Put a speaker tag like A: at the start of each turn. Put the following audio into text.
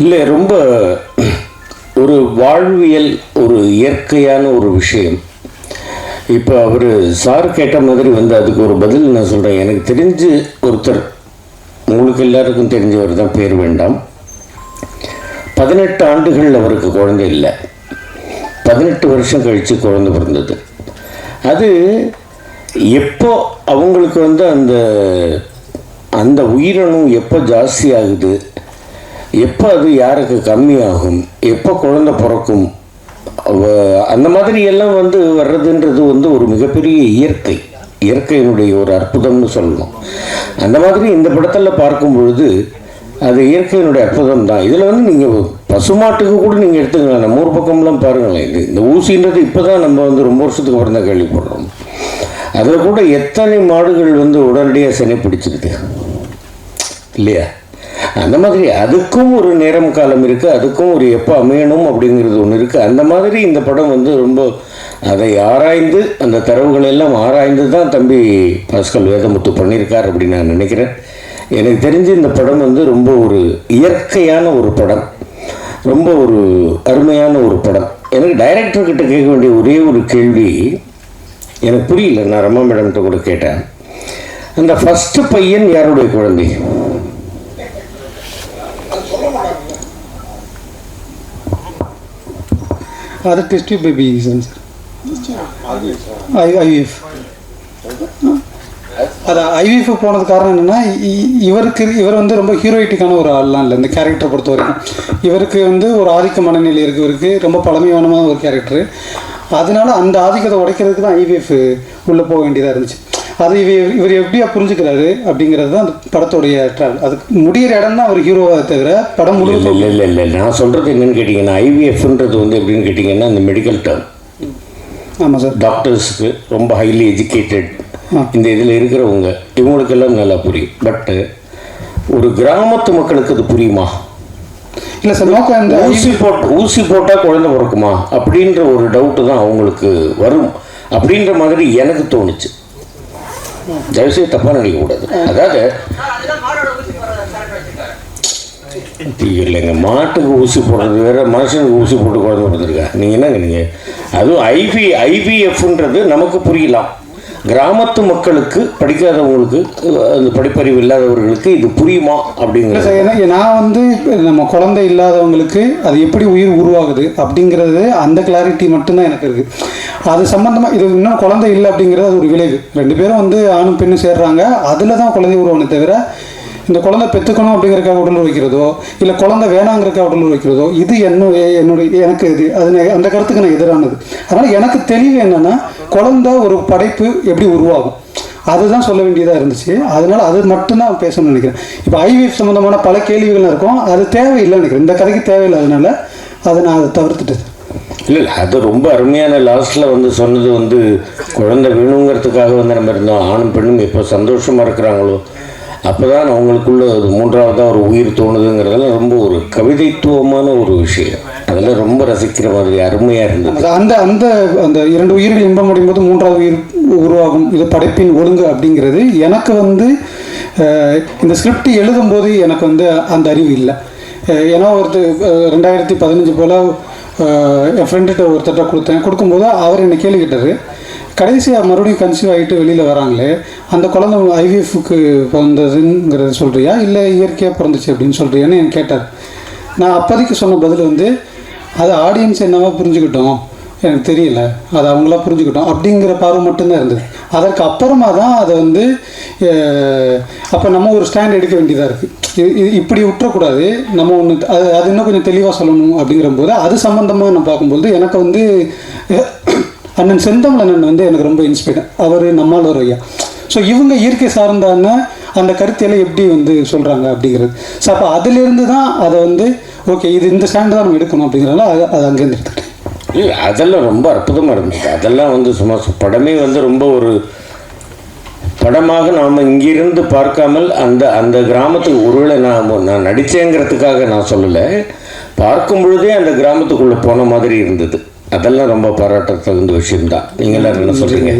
A: இல்லை ரொம்ப ஒரு வாழ்வியல் ஒரு இயற்கையான ஒரு விஷயம். இப்போ அவர் சார் கேட்ட மாதிரி வந்து அதுக்கு ஒரு பதில் நான் சொல்கிறேன் எனக்கு தெரிஞ்சு ஒருத்தர் உங்களுக்கு எல்லாருக்கும் தெரிஞ்சவர் தான் பேர் வேண்டாம். பதினெட்டு ஆண்டுகள் அவருக்கு குழந்தை இல்லை. பதினெட்டு வருஷம் கழித்து குழந்தை பிறந்தது. அது எப்போ அவங்களுக்கு வந்து அந்த அந்த உயிரணும் எப்போ ஜாஸ்தி ஆகுது எப்போ அது யாருக்கு கம்மியாகும்? எப்போ குழந்தை பிறக்கும்? அந்த மாதிரி எல்லாம் வந்து வர்றதுன்றது வந்து ஒரு மிகப்பெரிய இயற்கை. இயற்கையினுடைய ஒரு அற்புதம்னு சொல்லணும். அந்த மாதிரி இந்த படத்தில் பார்க்கும் பொழுது அது இயற்கையினுடைய அற்புதம் தான். இதில் வந்து நீங்கள் பசுமாட்டுக்கு கூட நீங்கள் எடுத்துக்கலாம். நம்ம ஊர் பக்கம்லாம் பாருங்களேன். இது இந்த ஊசின்றது இப்போ தான் நம்ம வந்து ரொம்ப வருஷத்துக்கு அப்புறம் தான் கேள்விப்படுறோம். அதில் கூட எத்தனை மாடுகள் வந்து உடனடியாக சினை பிடிச்சிருக்கு? இல்லையா? அந்த மாதிரி அதுக்கும் ஒரு நேரம் காலம் இருக்குது அதுக்கும் ஒரு எப்போ அமையணும் அப்படிங்கிறது ஒன்று இருக்குது அந்த மாதிரி இந்த படம் வந்து ரொம்ப அதை ஆராய்ந்து அந்த தரவுகளை எல்லாம் ஆராய்ந்து தான் தம்பி பாஸ்கல் வேதமுத்து பண்ணியிருக்கார் அப்படின்னு நான் நினைக்கிறேன். எனக்கு தெரிஞ்சு இந்த படம் வந்து ரொம்ப ஒரு இயற்கையான ஒரு படம். ரொம்ப ஒரு அருமையான ஒரு படம். எனக்கு டைரக்டர்கிட்ட கேட்க வேண்டிய ஒரே ஒரு கேள்வி எனக்கு புரியல நான் ரமா மேடம்கிட்ட கூட கேட்டேன். அந்த ஃபஸ்ட்டு பையன் யாருடைய குழந்தை?
B: அது test baby sir I IVF அது ஐவிஎஃப் போனது காரணம் என்னென்னா இவருக்கு இவர் வந்து ரொம்ப ஹீரோயிட்டிக்கான ஒரு ஆள்லாம் இல்லை இந்த கேரக்டரை பொறுத்த வரைக்கும். இவருக்கு வந்து ஒரு ஆதிக்க மனநிலை இருக்கு இவருக்கு ரொம்ப பழமையானமான ஒரு கேரக்டர் அதனால அந்த ஆதிக்கத்தை உடைக்கிறதுக்கு தான் ஐவிஎஃப் உள்ளே போக வேண்டியதாக இருந்துச்சு. அது இவர் இவர் எப்படியா புரிஞ்சுக்கிறாரு அப்படிங்கிறது தான் அந்த படத்துடைய ட்ராவல் அதுக்கு முடியிற இடம் தான் அவர் ஹீரோவாக தவிர படம்
A: இல்லை
B: முழுவதும்
A: இல்லை இல்லை இல்லை. நான் சொல்கிறது என்னன்னு கேட்டிங்கன்னா ஐவிஎஃப்ன்றது வந்து எப்படின்னு கேட்டிங்கன்னா இந்த மெடிக்கல் டேர்ம்
B: ஆமாம் சார்.
A: டாக்டர்ஸுக்கு ரொம்ப ஹைலி எஜுகேட்டட். இந்த இதில் இருக்கிறவங்க இவங்களுக்கெல்லாம் நல்லா புரியும். பட்டு ஒரு கிராமத்து மக்களுக்கு அது புரியுமா?
B: இல்லை சார் நோக்கம் இந்த
A: ஊசி போட் ஊசி போட்டால் குழந்தை பிறக்குமா? அப்படின்ற ஒரு டவுட்டு தான் அவங்களுக்கு வரும். அப்படின்ற மாதிரி எனக்கு தோணுச்சு. தயவுசெய்து தப்பாக நினைக்கக்கூடாது அதாவது இல்லைங்க மாட்டுக்கு ஊசி போடுறது வேற மனுஷனுக்கு ஊசி போட்டு குழந்தை கொடுத்துருக்கா நீங்கள் என்னங்க நீங்கள் அதுவும் ஐவி ஐவிஎஃப்ன்றது நமக்கு புரியலாம் கிராமத்து மக்களுக்கு படிக்காதவங்களுக்கு அந்த படிப்பறிவு இல்லாதவர்களுக்கு இது புரியுமா அப்படிங்கிறது.
B: ஏன்னா நான் வந்து நம்ம குழந்தை இல்லாதவங்களுக்கு அது எப்படி உயிர் உருவாகுது அப்படிங்கிறது அந்த கிளாரிட்டி மட்டும்தான் எனக்கு இருக்குது அது சம்மந்தமாக இது இன்னும் குழந்தை இல்லை அப்படிங்கிறது அது ஒரு விளைவு. ரெண்டு பேரும் வந்து ஆணும் பெண்ணும் சேர்றாங்க. அதில் தான் குழந்தை உருவானே தவிர இந்த குழந்தை பெற்றுக்கணும் அப்படிங்கிறக்காக உடல் வைக்கிறதோ இல்லை குழந்தை வேணாங்கிறக்காக உடல் வைக்கிறதோ இது என்ன என்னுடைய எனக்கு இது அது அந்த கருத்துக்கு நான் எதிரானது. அதனால் எனக்கு தெளிவு என்னென்னா குழந்தை ஒரு படைப்பு எப்படி உருவாகும்? அதுதான் சொல்ல வேண்டியதாக இருந்துச்சு. அதனால் அது மட்டும்தான் பேசணும்னு நினைக்கிறேன். இப்போ ஐவிஎஃப் சம்மந்தமான பல கேள்விகள் இருக்கும். அது தேவையில்லைன்னு நினைக்கிறேன். இந்த கதைக்கு தேவையில்லை. அதனால் அதை நான் அதை தவிர்த்துட்டேன்.
A: இல்லை இல்லை அது ரொம்ப அருமையான லாஸ்ட்டில் வந்து சொன்னது வந்து குழந்தை வேணுங்கிறதுக்காக வந்து நம்ம இருந்தோம். ஆணும் பெண்ணும் எப்போ சந்தோஷமாக இருக்கிறாங்களோ அப்போ தான் அவங்களுக்குள்ள மூன்றாவதாக ஒரு உயிர் தோணுதுங்கிறதெல்லாம் ரொம்ப ஒரு கவிதைத்துவமான ஒரு விஷயம். அதெல்லாம் ரொம்ப ரசிக்கிற மாதிரி அருமையாக இருந்தது.
B: அது அந்த அந்த அந்த இரண்டு உயிர்கள் இன்பம் அடையும் போது மூன்றாவது உயிர் உருவாகும். இது படைப்பின் ஒழுங்கு அப்படிங்கிறது எனக்கு வந்து இந்த ஸ்கிரிப்ட் எழுதும்போது எனக்கு வந்து அந்த அறிவு இல்லை. ஏன்னா ஒருத்தர் ரெண்டாயிரத்தி பதினஞ்சு போல் என் ஃப்ரெண்டுகிட்ட ஒருத்தர்கிட்ட கொடுத்தேன். கொடுக்கும்போது அவர் என்னை கேள்விக்கிட்டாரு கடைசியாக மறுபடியும் கன்சீவ் ஆகிட்டு வெளியில் வராங்களே அந்த குழந்தை ஐவிஎஃப்க்கு பிறந்ததுங்கிறத சொல்கிறியா இல்லை இயற்கையாக பிறந்துச்சு அப்படின்னு சொல்கிறியான்னு எனக்கு கேட்டார். நான் அப்போதைக்கு சொன்ன பதில் வந்து அது ஆடியன்ஸ் என்னவோ புரிஞ்சுக்கிட்டோம். எனக்கு தெரியல. அது அவங்களா புரிஞ்சுக்கிட்டோம். அப்படிங்கிற பார்வை மட்டும்தான் இருந்தது. அதற்கு அப்புறமா தான் அதை வந்து அப்போ நம்ம ஒரு ஸ்டாண்ட் எடுக்க வேண்டியதாக இருக்குது இது இப்படி விட்டுறக்கூடாது. நம்ம ஒன்று அது அது இன்னும் கொஞ்சம் தெளிவாக சொல்லணும் அப்படிங்கிற போது அது சம்மந்தமாக நான் பார்க்கும்போது எனக்கு வந்து அண்ணன் செந்தமிழ் அண்ணன் வந்து எனக்கு ரொம்ப இன்ஸ்பைர் அவர் நம்மால் ஐயா. ஸோ இவங்க இயற்கை சார்ந்தான்னா அந்த கருத்தியெல்லாம் எப்படி வந்து சொல்கிறாங்க அப்படிங்கிறது. ஸோ அப்போ அதிலிருந்து தான் அதை வந்து ஓகே இது இந்த ஸ்டாண்டு தான் நம்ம எடுக்கணும் அப்படிங்கிறனால அதை அதை அங்கேருந்து எடுத்துக்கிட்டேன்.
A: இல்லை அதெல்லாம் ரொம்ப அற்புதமாக இருந்தது அதெல்லாம் வந்து சும்மா படமே வந்து ரொம்ப ஒரு படமாக நாம் இங்கிருந்து பார்க்காமல் அந்த அந்த கிராமத்துக்கு ஒருவேளை நான் நான் நடித்தேங்கிறதுக்காக நான் சொல்லலை. பார்க்கும் பொழுதே அந்த கிராமத்துக்குள்ளே போன மாதிரி இருந்தது. அதெல்லாம் ரொம்ப பாராட்டத்தகுந்த விஷயம்தான். நீங்கள் எல்லாரும் என்ன சொல்கிறீங்க